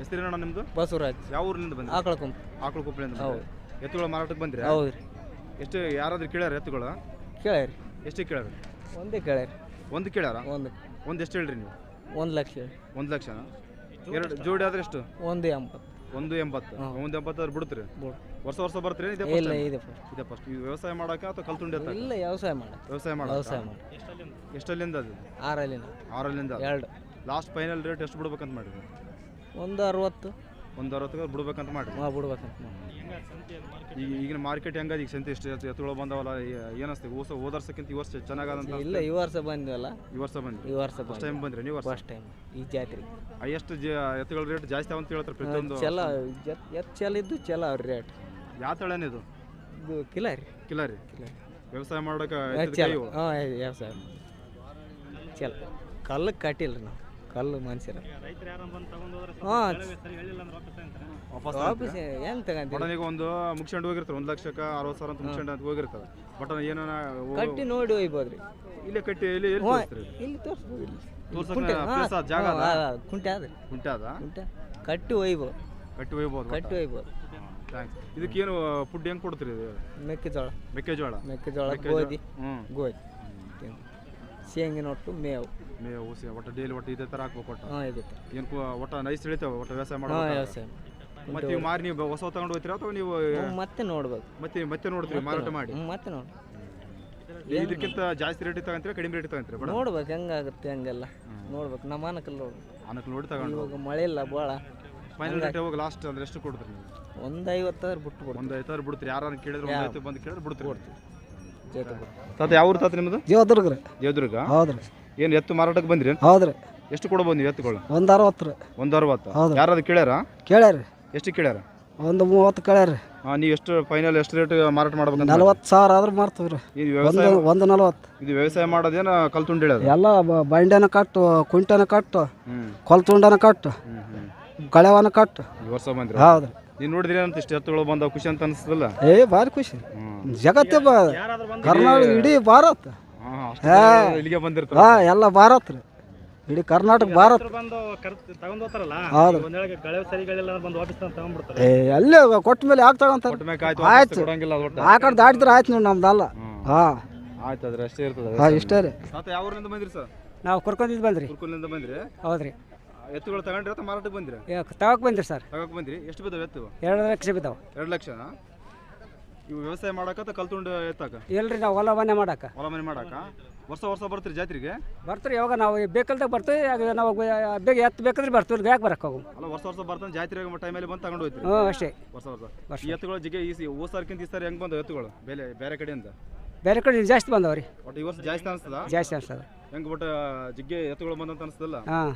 ಹೆಸರೇನಣ್ಣ ನಿಮ್ಮದು ಬಸವರಾಜ್. ಯಾವ ಊರಿನಿಂದ ಬಂದ್ರಿ? ಆಕಳ ಕುಂಪ ಆಕಳು ಕೊಪ್ಪಳಿಂದ ಹೌದು. ಎತ್ತುಗಳ ಮಾರಾಟಕ್ಕೆ ಬಂದ್ರಿ? ಹೌದು ರೀ ಎಷ್ಟು ಯಾರಾದ್ರೂ ಕೇಳ್ಯಾರ ಎತ್ತುಗಳ? ಕೇಳ್ಯಾರಿ. ಎಷ್ಟು ಕೇಳ್ಯಾರ? ಒಂದೇ ಕೇಳ್ಯಾರಿ. ಒಂದು ಕೇಳ್ಯಾರ? ಒಂದು. ಒಂದು ಎಷ್ಟು ಹೇಳ್ರಿ ನೀವು? ಒಂದು ಲಕ್ಷ ಒಂದು ಲಕ್ಷ ಎರಡು ಜೋಡಿ ಆದ್ರೆ ಎಷ್ಟು? ಒಂದು ಎಂಬತ್ತು. ಒಂದು ಎಂಬತ್ತು. ಒಂದು ಎಂಬತ್ತು ಆದ್ರೆ ಬಿಡ್ತೀರಿ? ವರ್ಷ ವರ್ಷ ಬರ್ತೀರಿ ಇದೇ ಇಲ್ಲ ಇದೆ? ಇದೆ ಫಸ್ಟ್ ವ್ಯವಸಾಯ ಮಾಡಕ್ಕೆ ಅಥವಾ ಕಲ್ತುಂಡಿ ಅಂತ ಇಲ್ಲ ವ್ಯವಸಾಯ ಮಾಡ ವ್ಯವಸಾಯ ವ್ಯವಸಾಯ ಮಾಡಕ್ಕೆ. ಮಾಡಿ ಎಷ್ಟಲ್ಲಿಂದ ಅದು? ಆರಲ್ಲಿಂದ. ಆರಲ್ಲಿಂದ ಎರಡು. ಲಾಸ್ಟ್ ಫೈನಲ್ ರೇಟ್ ಎಷ್ಟು ಬಿಡ್ಬೇಕಂತ ಮಾಡಿದ್ರಿ? ಒಂದು ಅರವತ್ತು ಒಂದು ಅರವತ್ತು ಬಿಡ್ಬೇಕಂತ ಮಾಡಿ. ಹಾಂ ಬಿಡ್ಬೇಕಂತ ಮಾಡಿ. ಈಗ ಈಗಿನ ಮಾರ್ಕೆಟ್ ಹೆಂಗದ ಈಗ ಸಂತೆ ಎಷ್ಟು ಎತ್ತು- ಎತ್ತುಗಳು ಬಂದವಲ್ಲ ಏನಸ್ತಿ? ಹೊಸ ಓದರ್ಸಕ್ಕಿಂತ ವರ್ಷಕ್ಕಿಂತ ಈ ವರ್ಷ ಚೆನ್ನಾಗದಂತ ಇಲ್ಲ ಈ ವರ್ಷ ಬಂದಿವಲ್ಲ. ಈ ವರ್ಷ ಬಂದ್ರಿ ಈ ವರ್ಷ ಫಸ್ಟ್ ಟೈಮ್ ಬಂದ್ರಿ ನೀವು ಫಸ್ಟ್ ಟೈಮ್ ಈ ಜಾತ್ರೆ. ಎಷ್ಟು ಜ ಎತ್ತುಗಳ ರೇಟ್ ಜಾಸ್ತಿ ಅಂತ ಹೇಳ್ತಾರೆ ಪ್ರತಿಯೊಂದು ಚಲ ಎತ್ತು ಚಲ ಇದ್ದು ಚಲ ಅವ್ರ ರೇಟ್. ಯಾವ ತಳೇನ ಇದು? ಇದು ಕಿಲಾರಿ. ರೀ ಕಿಲ್ಲ ರೀ ಕಿಲ ವ್ಯವಸಾಯ ಮಾಡೋಕೆ. ವ್ಯವಸಾಯ ಚಲ ಕಲ್ಲು ಕಟ್ಟಿಲ್ಲ ನಾವು. ಕಲ್ಲು ಮನುಷ್ಯರ ಹಾಂ ವಾಪಸ್ ವಾಪಸ್ ಏನು ತಗೊಂತೀವಿ ಬಟನ್ ಒಂದು ಮುಗಿಸ್ಕೊಂಡು ಹೋಗಿರ್ತಾರೆ ಒಂದು ಲಕ್ಷಕ್ಕೆ ಅರವತ್ತು ಸಾವಿರ ಅಂತ ಮುಗಿಸ್ಕೊಂಡು ಅಂತ ಹೋಗಿರ್ತಾರೆ. ಬಟನ್ ಏನೋ ಕಟ್ಟಿ ನೋಡಿ ಒಯ್ಬೋದು ರೀ ಇಲ್ಲೇ ಕಟ್ಟಿ ಇಲ್ಲಿ ಎಲ್ಲಿ ತೋರಿಸ್ತೀರಿ? ಇಲ್ಲಿ ತೋರಿಸ್ಬೋದು ಇಲ್ಲಿ. ತೋರ್ಸಕ್ಕೆ ಕುಂಟೆ. place ಅದ, ಜಾಗ ಅದ? ಕುಂಟೆ ಅದ ಕುಂಟೆ ಅದ? ಕುಂಟೆ. ಕಟ್ಟಿ ಒಯ್ಬೋದು. ಕಟ್ಟಿ ಒಯ್ಬೋದು ಕಟ್ಟಿ ಒಯ್ಬೋದು. ಥ್ಯಾಂಕ್ಸ್ ಇದಕ್ಕೇನು ಫುಡ್ ಹೆಂಗೆ ಕೊಡ್ತೀರಿ ಇದು? ಮೆಕ್ಕೆಜೋಳ. ಮೆಕ್ಕೆಜೋಳ? ಮೆಕ್ಕೆಜೋಳ ಗೋಧಿ. ಹ್ಞೂ ಗೋಧಿ. ಶೇಂಗಿನ ಒಟ್ಟು ಮೇವು. ಮೇವು ಊಸಿ ಒಟ್ಟು ಡೈಲಿ ಒಟ್ಟು ಇದೇ ಥರ ಹಾಕ್ಬೇಕು ಒಟ್ಟು? ಹಾಂ ಇದೆ. ಏನು ಒಟ್ಟು ನೈಸ್ ಇಳಿತಾವೆ ಒಟ್ಟು ವ್ಯವಸಾಯ ಹಾಂ ಮಾಡೋ ವ್ಯವಸಾಯ ಮತ್ತೆ ನೀವು ಮಾರಿ ನೀವು ಹೊಸ ತಗೊಂಡು ಹೋಗ್ತೀರಾ ಅಥವಾ ನೀವು ಹ್ಮ್, ಮತ್ತೆ ನೋಡ್ಬೇಕು. ಮತ್ತೆ ಮತ್ತೆ ನೋಡ್ತೀರಿ ಮಾರಾಟ ಮಾಡಿ? ಹ್ಮ್, ಮತ್ತೆ ನೋಡಿ ಇದಕ್ಕಿಂತ ಜಾಸ್ತಿ ರೇಟ್ ತಗೊಂತೀರಾ ಕಡಿಮೆ ರೇಟ್ ತಗೊಂತೀರಾ ಬೇಡ ನೋಡ್ಬೇಕು ಹೆಂಗಾಗುತ್ತೆ ಹಂಗೆಲ್ಲ. ನೋಡ್ಬೇಕು ನಮ್ಮ ಅನಕಲ್ಲಿ ನೋಡ್ಬೇಕು. ಅನಕ್ಕೆ ನೋಡಿ ತಗೊಂಡು. ಇವಾಗ ಮಳೆ ಇಲ್ಲ ಭಾಳ ಫೈನಲ್ ರೇಟ್ ಹೋಗಿ ಲಾಸ್ಟ್ ಅಂದ್ರೆ ಎಷ್ಟು ಕೊಡ್ತೀರಿ ನೀವು? ಒಂದು ಐವತ್ತಾದ್ರು ಬಿಟ್ಟು ಕೊಡ್ತೀವಿ. ಒಂದು ಐತಾರು ಬಿಡ್ತೀರಿ. ಯಾರು ಕೇಳಿದ್ರೆ ಒಂದು ಐದು ಬಂದು ಕೇಳಿದ್ರೆ ಬಿಡ್ತೀರಿ. ತಾತ ಯಾವ ಊರು ತಾತ ನಿಮ್ಮದು ದೇವದುರ್ಗ ರೀ. ದೇವದುರ್ಗ ಹೌದ್ರಿ ಏನು ಎತ್ತು ಮಾರಾಟಕ್ಕೆ ಬಂದ್ರಿ ಹೌದ್ರಿ ಎಷ್ಟು ಕೊಡ್ಬೋದು ನೀವು ಎತ್ತುಗಳು? ಒಂದು ಅರವತ್ತು ರೀ. ಒಂದು ಅರವತ್ತು? ಹೌದು. ಯಾರಾದ್ರು ಕೇಳ್ಯಾರ? ಕೇಳ್ಯಾರಿ ಎಷ್ಟು ಕೇಳ್ಯಾರ? ಒಂದು ಮೂವತ್ತು ಕಳ್ಯಾರಿ ಹಾಂ ನೀವು ಎಷ್ಟು ಫೈನಲ್ ಎಷ್ಟು ರೇಟ್ ಮಾರಾಟ ಮಾಡ್ಬೇಕಂತ ನಲ್ವತ್ತು ಸಾವಿರ ಆದ್ರೆ ಮಾಡ್ತೀವಿ ರೀ. ಇದು ವ್ಯವಸಾಯ ಒಂದು ನಲ್ವತ್ತು. ಇದು ವ್ಯವಸಾಯ ಮಾಡೋದೇನ ಕಲ್ತುಂಡು ಹೇಳೋದು? ಎಲ್ಲ ಬ- ಬಂಡೆನ ಕಟ್ಟು ಕುಂಟನ ಕಟ್ಟು ಹ್ಞೂ ಕೊಲ್ತುಂಡನ ಕಟ್ಟು ಹ್ಞೂ ಹ್ಞೂ ಗಳೆವನ ಕಟ್ಟು. ಈ ವರ್ಷ ಬಂದ್ರಿ? ಹೌದ್ರಿ ನೀವು ನೋಡಿದ್ರಿ ಏನಂತ ಇಷ್ಟು ಎತ್ತುಗಳು ಬಂದವು ಖುಷಿ ಅಂತ ಅನಿಸ್ತದಲ್ಲ? ಏ ಭಾರಿ ಖುಷಿ ಹ್ಞೂ ಜಗತ್ತೇ ಬ ಕರ್ನಾಟಕ ಇಡೀ ಭಾರತ. ಹಾಂ ಅಷ್ಟು ಇಲ್ಲಿಗೆ ಬಂದಿರ್ತಾರೆ. ಹಾ ಎಲ್ಲ ಭಾರತ ರೀ. ಇಡೀ ಕರ್ನಾಟಕ ಭಾರತ. ಬಂದು ತಗೊಂಡ್ ಹೋಗ್ತಾರಲ್ಲ ಹೌದು. ಒಂದ್ ವೇಳೆ ಗಳ ಸರಿಗಳಿಲ್ಲ ಬಂದು ವಾಪಸ್ ತಗೊಂಡ್ಬಿಡ್ತಾರೆ. ಏ ಅಲ್ಲೇ ಕೊಟ್ಟ ಮೇಲೆ ಯಾಕೆ ತಗೊಂತ ಆಯ್ತು. ಕೊಡಂಗಿಲ್ಲ ಅದು ಒಟ್ಟು. ಆ ಕಡೆ ದಾಟಿದ್ರೆ ಆಯ್ತು ನೋಡಿ ನಮ್ದಲ್ಲ ಹಾ. ಆಯ್ತು ಅದ್ರ ಅಷ್ಟೇ ಇರ್ತದೆ. ಹಾ ಇಷ್ಟೇ ರೀ. ತಾತ ಯಾವ ಊರಿಂದ ಬಂದ್ರಿ ಸರ್? ನಾವು ಕರ್ಕೊಂಡಿದ್ದು ಬಂದ್ರಿ. ಹೌದ್ರಿ. ಎತ್ತುಗಳು ತಗೊಂಡ್ರಿ ಅಥವಾ ಮಾರಾಟಕ್ಕೆ ಬಂದ್ರಿ? ತಗೋಕ್ ಬಂದ್ರಿ ಸರ್. ತಗೋಕ್ ಬಂದ್ರಿ? ಎಷ್ಟು ಬಿದ್ದಾವೆ ಎತ್ತು? ಎರಡು ಲಕ್ಷ ಬಿದ್ದಾವೆ. ಎರಡು ಲಕ್ಷ ಇವು ವ್ಯವಸಾಯ ಮಾಡಕ ಕಲ್ತುಂಡು ಎತ್ತಾಕ? ಇಲ್ರಿ ನಾವು ಹೊಲ ಮನೆ ಮಾಡಾಕ. ಹೊಲ ಮನೆ ಮಾಡಾಕ? ವರ್ಷ ವರ್ಷ ಬರ್ತೀರಿ ಜಾತ್ರೆಗೆ? ಬರ್ತೀರಿ ಯಾವಾಗ ನಾವು ಬೇಕಲ್ದಾಗ ಬರ್ತೀವಿ ಆಗ ನಾವು ಬೇಗ ಎತ್ತು ಬೇಕಂದ್ರೆ ಬರ್ತೀವಿ ಯಾಕೆ ಬರಕ್ಕೆ ಹೋಗು? ಅಲ್ಲ ವರ್ಷ ವರ್ಷ ಬರ್ತಾನೆ ಜಾತ್ರೆ ಟೈಮಲ್ಲಿ ಬಂದು ತಗೊಂಡು ಹೋಯ್ತು ಹ್ಞೂ ಅಷ್ಟೇ. ವರ್ಷ ವರ್ಷ. ಈ ಎತ್ತುಗಳು ಜಿಗೆ ಈ ಓಸಾರ್ಕಿಂತ ಈ ಸಾರಿ ಹೆಂಗೆ ಬಂದವು ಎತ್ತುಗಳು? ಬೇರೆ ಬೇರೆ ಕಡೆಯಿಂದ? ಬೇರೆ ಕಡೆ ಜಾಸ್ತಿ ಬಂದವ್ರಿ ಒಟ್ಟು ಈ ವರ್ಷ ಜಾಸ್ತಿ ಅನಿಸ್ತದ? ಜಾಸ್ತಿ ಅನಿಸ್ತದ. ಹೆಂಗೆ ಬಟ್ ಜಿಗ್ಗೆ ಎತ್ತುಗಳು ಬಂದಂತ ಅನಿಸ್ತದಲ್ಲ? ಹಾಂ.